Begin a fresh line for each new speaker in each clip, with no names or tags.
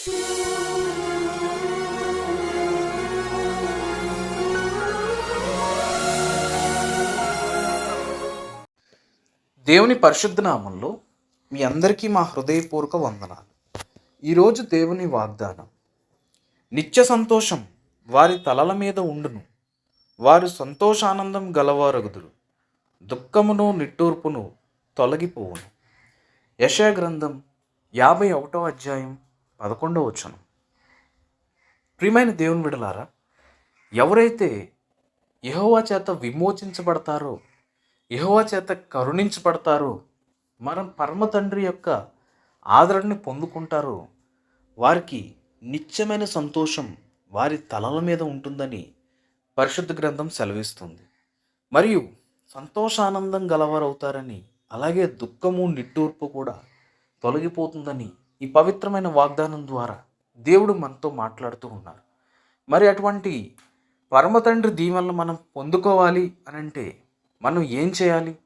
దేవుని పరిశుద్ధ నామంలో మీ అందరికీ మా హృదయపూర్వక వందనాలు. ఈరోజు దేవుని వాగ్దానం నిత్య సంతోషం వారి తలల మీద ఉండును. వారు సంతోషానందం గలవారగుదురు. దుఃఖమును నిట్టూర్పును తొలగిపోవును. యశా గ్రంథం యాభై ఒకటో అధ్యాయం పదకొండవ వచనం. ప్రియమైన దేవుని విడలారా ఎవరైతే యహోవా చేత విమోచించబడతారో యహోవా చేత కరుణించబడతారో మనం పరమ తండ్రి యొక్క ఆదరణని పొందుకుంటారో వారికి నిత్యమైన సంతోషం వారి తలల మీద ఉంటుందని పరిశుద్ధ గ్రంథం సెలవిస్తుంది. మరియు సంతోషానందం గలవారవుతారని అలాగే దుఃఖము నిట్టూర్పు కూడా తొలగిపోతుందని ఈ పవిత్రమైన వాగ్దానం ద్వారా దేవుడు మనతో మాట్లాడుతూ ఉన్నారు. మరి అటువంటి పరమతండ్రి దీవెనలు మనం పొందుకోవాలి అని అంటే మనం ఏం చేయాలి?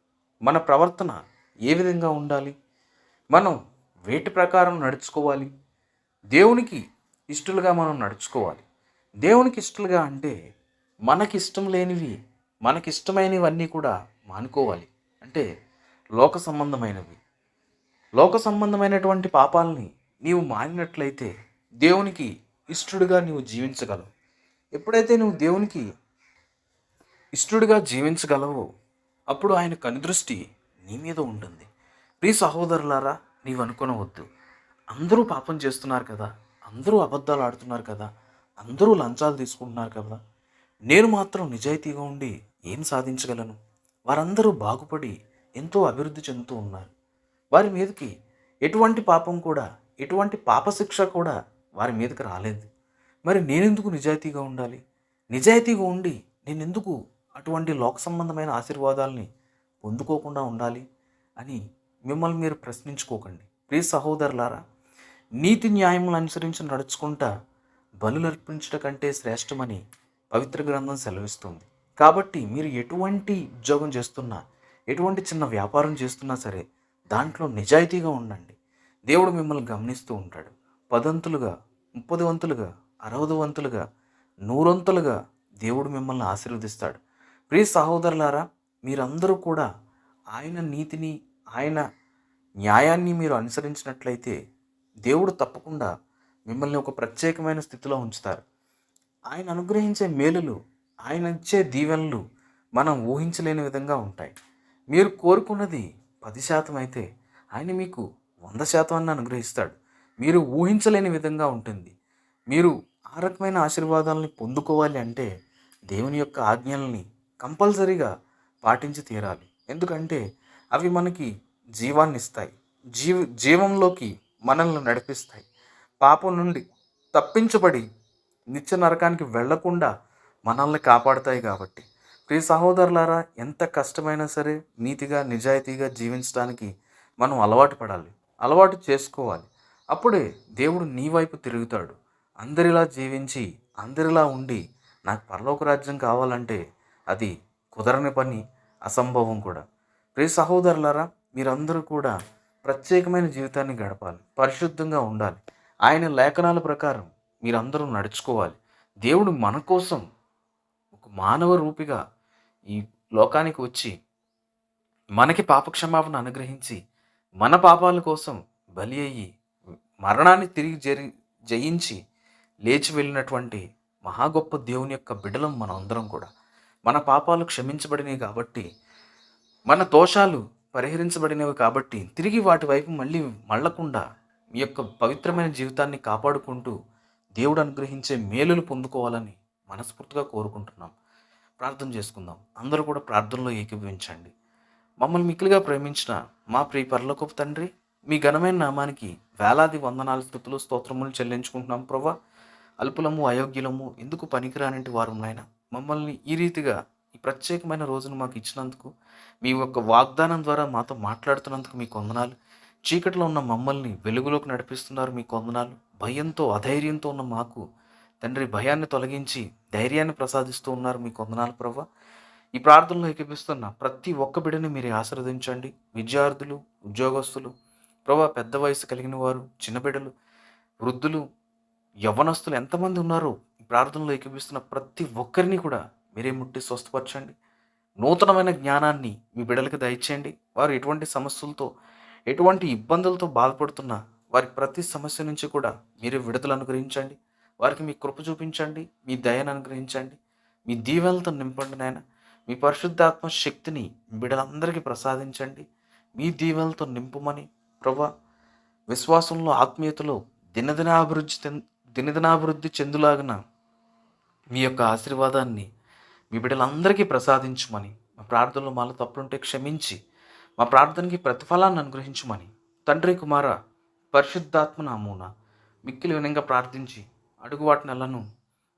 మన ప్రవర్తన ఏ విధంగా ఉండాలి? మనం వేటి ప్రకారం నడుచుకోవాలి? దేవునికి ఇష్టలుగా మనం నడుచుకోవాలి. దేవునికి ఇష్టలుగా అంటే మనకి ఇష్టం లేనివి మనకి ఇష్టమైనవన్నీ కూడా మానుకోవాలి. అంటే లోక సంబంధమైనవి. లోక సంబంధమైనటువంటి పాపాలని నీవు మారినట్లయితే దేవునికి ఇష్టడుగా నీవు జీవించగలవు. ఎప్పుడైతే నువ్వు దేవునికి ఇష్టడుగా జీవించగలవో అప్పుడు ఆయన కనుదృష్టి నీ మీద ఉంటుంది. ప్రియ సహోదరులారా నీవు అనుకోనవద్దు. అందరూ పాపం చేస్తున్నారు కదా అందరూ అబద్ధాలు ఆడుతున్నారు కదా అందరూ లంచాలు తీసుకుంటున్నారు కదా. నేను మాత్రం నిజాయితీగా ఉండి ఏం సాధించగలను? వారందరూ బాగుపడి ఎంతో అభివృద్ధి చెందుతూ ఉన్నారు. వారి మీదకి ఎటువంటి పాపం కూడా ఎటువంటి పాపశిక్ష కూడా వారి మీదకి రాలేదు. మరి నేనెందుకు నిజాయితీగా ఉండాలి? నిజాయితీగా ఉండి నేనెందుకు అటువంటి లోక సంబంధమైన ఆశీర్వాదాలని పొందుకోకుండా ఉండాలి అని మిమ్మల్ని మీరు ప్రశ్నించుకోకండి. ప్రియ సహోదరులారా నీతి న్యాయములను అనుసరించి నడుచుకుంటా బలులు కంటే శ్రేష్టమని పవిత్ర గ్రంథం సెలవిస్తుంది. కాబట్టి మీరు ఎటువంటి ఉద్యోగం చేస్తున్నా ఎటువంటి చిన్న వ్యాపారం చేస్తున్నా సరే దాంట్లో నిజాయితీగా ఉండండి. దేవుడు మిమ్మల్ని గమనిస్తూ ఉంటాడు. పదంతులుగా ముప్పది వంతులుగా అరవది వంతులుగా నూరొంతులుగా దేవుడు మిమ్మల్ని ఆశీర్వదిస్తాడు. ప్రియ సహోదరులారా మీరందరూ కూడా ఆయన నీతిని ఆయన న్యాయాన్ని మీరు అనుసరించినట్లయితే దేవుడు తప్పకుండా మిమ్మల్ని ఒక ప్రత్యేకమైన స్థితిలో ఉంచుతారు. ఆయన అనుగ్రహించే మేలులు ఆయన ఇచ్చే దీవెనలు మనం ఊహించలేని విధంగా ఉంటాయి. మీరు కోరుకున్నది పది శాతం అయితే ఆయన మీకు వంద శాతం అన్న అనుగ్రహిస్తాడు. మీరు ఊహించలేని విధంగా ఉంటుంది. మీరు ఆ రకమైన ఆశీర్వాదాలని పొందుకోవాలి అంటే దేవుని యొక్క ఆజ్ఞల్ని కంపల్సరీగా పాటించి తీరాలి. ఎందుకంటే అవి మనకి జీవాన్ని ఇస్తాయి. జీవ జీవంలోకి మనల్ని నడిపిస్తాయి. పాపం నుండి తప్పించబడి నిత్య నరకానికి వెళ్ళకుండా మనల్ని కాపాడతాయి కాబట్టి. ప్రియ సహోదరులారా ఎంత కష్టమైనా సరే నీతిగా నిజాయితీగా జీవించడానికి మనం అలవాటు పడాలి. అలవాటు చేసుకోవాలి. అప్పుడే దేవుడు నీ వైపు తిరుగుతాడు. అందరిలా జీవించి అందరిలా ఉండి నాకు పరలోక రాజ్యం కావాలంటే అది కుదరని పని అసంభవం కూడా. ప్రియ సహోదరులారా మీరందరూ కూడా ప్రత్యేకమైన జీవితాన్ని గడపాలి. పరిశుద్ధంగా ఉండాలి. ఆయన లేఖనాల ప్రకారం మీరందరూ నడుచుకోవాలి. దేవుడు మన కోసం ఒక మానవ రూపిగా ఈ లోకానికి వచ్చి మనకి పాపక్షమాపణ అనుగ్రహించి మన పాపాల కోసం బలి అయ్యి మరణాన్ని తిరిగి జరి జయించి లేచి వెళ్ళినటువంటి మహా గొప్ప దేవుని యొక్క బిడలం మనం అందరం కూడా. మన పాపాలు క్షమించబడినవి కాబట్టి మన దోషాలు పరిహరించబడినవి కాబట్టి తిరిగి వాటి వైపు మళ్ళీ మళ్ళకుండా మీ యొక్క పవిత్రమైన జీవితాన్ని కాపాడుకుంటూ దేవుడు అనుగ్రహించే మేలులు పొందుకోవాలని మనస్ఫూర్తిగా కోరుకుంటున్నాం. ప్రార్థన చేసుకుందాం. అందరూ కూడా ప్రార్థనలో ఏకీభవించండి. మమ్మల్ని మిక్కిలిగా ప్రేమించిన మా ప్రియ పరలోకపు తండ్రి మీ ఘనమైన నామానికి వేలాది వందనాలు స్థుతులు స్తోత్రములు చెల్లించుకుంటున్నాం ప్రభా అల్పులము అయోగ్యులము ఎందుకు పనికిరానంటి వారు నాయన? మమ్మల్ని ఈ రీతిగా ఈ ప్రత్యేకమైన రోజును మాకు ఇచ్చినందుకు మీ యొక్క వాగ్దానం ద్వారా మాతో మాట్లాడుతున్నందుకు మీకు వందనాలు. చీకటిలో ఉన్న మమ్మల్ని వెలుగులోకి నడిపిస్తున్నారు మీకు వందనాలు. భయంతో అధైర్యంతో ఉన్న మాకు తండ్రి భయాన్ని తొలగించి ధైర్యాన్ని ప్రసాదిస్తూ ఉన్నారు మీకు వందనాలు ప్రభా ఈ ప్రార్థనలో ఏకపిస్తున్న ప్రతి ఒక్క బిడ్డని మీరు ఆశీర్వదించండి. విద్యార్థులు ఉద్యోగస్తులు ప్రభా పెద్ద వయసు కలిగిన వారు చిన్న బిడ్డలు వృద్ధులు యవ్వనస్తులు ఎంతమంది ఉన్నారో ఈ ప్రార్థనలో ఏకపిస్తున్న ప్రతి ఒక్కరిని కూడా మీరే ముట్టి స్వస్థపరచండి. నూతనమైన జ్ఞానాన్ని మీ బిడ్డలకు దయచేయండి. వారు ఎటువంటి సమస్యలతో ఎటువంటి ఇబ్బందులతో బాధపడుతున్నా వారి ప్రతి సమస్య నుంచి కూడా మీరే విడుదల అనుగ్రహించండి. వారికి మీ కృప చూపించండి. మీ దయను అనుగ్రహించండి. మీ దీవెనలతో నింపండి నాయన. మీ పరిశుద్ధాత్మ శక్తిని బిడలందరికీ ప్రసాదించండి. మీ దీవెలతో నింపుమని ప్రభా విశ్వాసంలో ఆత్మీయతలో దినదినాభివృద్ధి దినదినాభివృద్ధి చెందులాగిన మీ యొక్క ఆశీర్వాదాన్ని మీ బిడ్డలందరికీ ప్రసాదించమని మా ప్రార్థనలో మాలో తప్పులుంటే క్షమించి మా ప్రార్థనకి ప్రతిఫలాన్ని అనుగ్రహించమని తండ్రి కుమార పరిశుద్ధాత్మ నామూన మిక్కిలి వినంగా ప్రార్థించి అడుగు వాటి నెలను